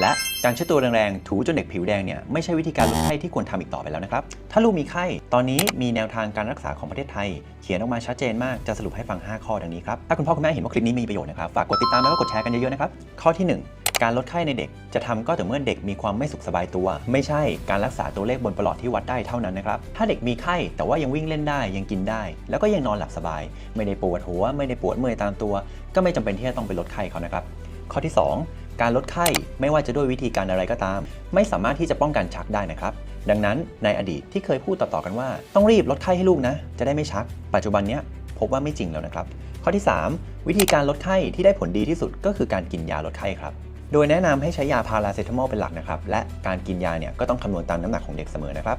และการเช็ดตัวแรงๆ ถูจนเด็กผิวแดงเนี่ยไม่ใช่วิธีการลดไข้ที่ควรทำอีกต่อไปแล้วนะครับ ถ้าลูกมีไข้ ตอนนี้มีแนวทางการรักษาของประเทศไทย เขียนออกมาชัดเจนมาก จะสรุปให้ฟัง 5 ข้อดังนี้ครับ ถ้าคุณพ่อคุณแม่เห็นว่าคลิปนี้มีประโยชน์นะครับ ฝากกดติดตามแล้วก็กดแชร์กันเยอะๆนะครับ ข้อที่ 1การลดไข้ในเด็กจะทำก็แต่เมื่อเด็กมีความไม่สุขสบายตัว ไม่ใช่การรักษาตัวเลขบนประหลอดที่วัดได้เท่านั้นนะครับ ถ้าเด็กมีไข้แต่ว่ายังวิ่งเล่นได้ยังกินได้ แล้วก็ยังนอนหลับสบาย ไม่ได้ปวดหัว ไม่ได้ปวดเมื่อยตามตัว ก็ไม่จำเป็นที่จะต้องไปลดไข้เขานะครับ ข้อที่ 2 การลดไข้ไม่ว่าจะด้วยวิธีการอะไรก็ตาม ไม่สามารถที่จะป้องกันชักได้นะครับ ดังนั้นในอดีตที่เคยพูดต่อๆกันว่า ต้องรีบลดไข้ให้ลูกนะ จะได้ไม่ชัก ปัจจุบันเนี้ยพบว่าไม่จริงแล้วนะครับ ข้อที่ 3 วิธีการลดไข้ที่ได้ผลดีที่สุดก็คือการกินยาลดไข้ครับโดยแนะนำให้ใช้ยาพาราเซตามอลเป็นหลักนะครับ และการกินยาเนี่ยก็ต้องคำนวณตามน้ำหนักของเด็กเสมอนะครับ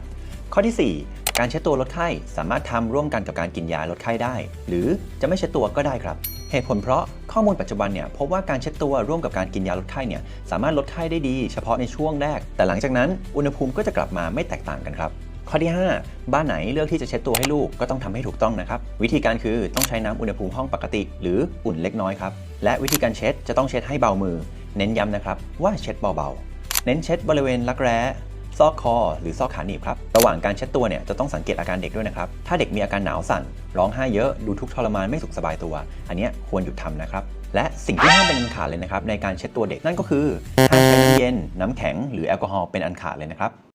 ข้อทีสี่4 การเช็ดตัวลดไข้สามารถทำร่วมกันกับการกินยาลดไข้ได้ หรือจะไม่เช็ดตัวก็ได้ครับ เหตุผลเพราะข้อมูลปัจจุบันเนี่ยพบว่าการเช็ดตัวร่วมกับการกินยาลดไข้เนี่ยสามารถลดไข้ได้ดี เฉพาะในช่วงแรก แต่หลังจากนั้นอุณหภูมิก็จะกลับมาไม่แตกต่างกันครับข้อที่ 5 บ้านไหนเลือกที่จะเช็ดตัวให้ลูกก็ต้องทำให้ถูกต้องนะครับ วิธีการคือต้องใช้น้ำอุณหภูมิห้องปกติ หรืออุ่นเล็กน้อยครับ และวิธีการเช็ดจะต้องเช็ดให้เบามือ เน้นย้ำนะครับว่าเช็ดเบาๆ เน้นเช็ดบริเวณรักแร้ ซอกคอ หรือซอกขาหนีบครับ ระหว่างการเช็ดตัวเนี่ยจะต้องสังเกตอาการเด็กด้วยนะครับ ถ้าเด็กมีอาการหนาวสั่น ร้องไห้เยอะ ดูทุกข์ทรมานไม่สุขสบายตัว อันนี้ควรหยุดทำนะครับ และสิ่งที่ห้ามเป็นอันขาดเลยนะครับในการเช็ดตัวเด็กนั่นก็คือห้ามใช้น้ำเย็น น้ำแข็ง หรือแอลกอฮอล์เป็นอันขาดเลยนะครับ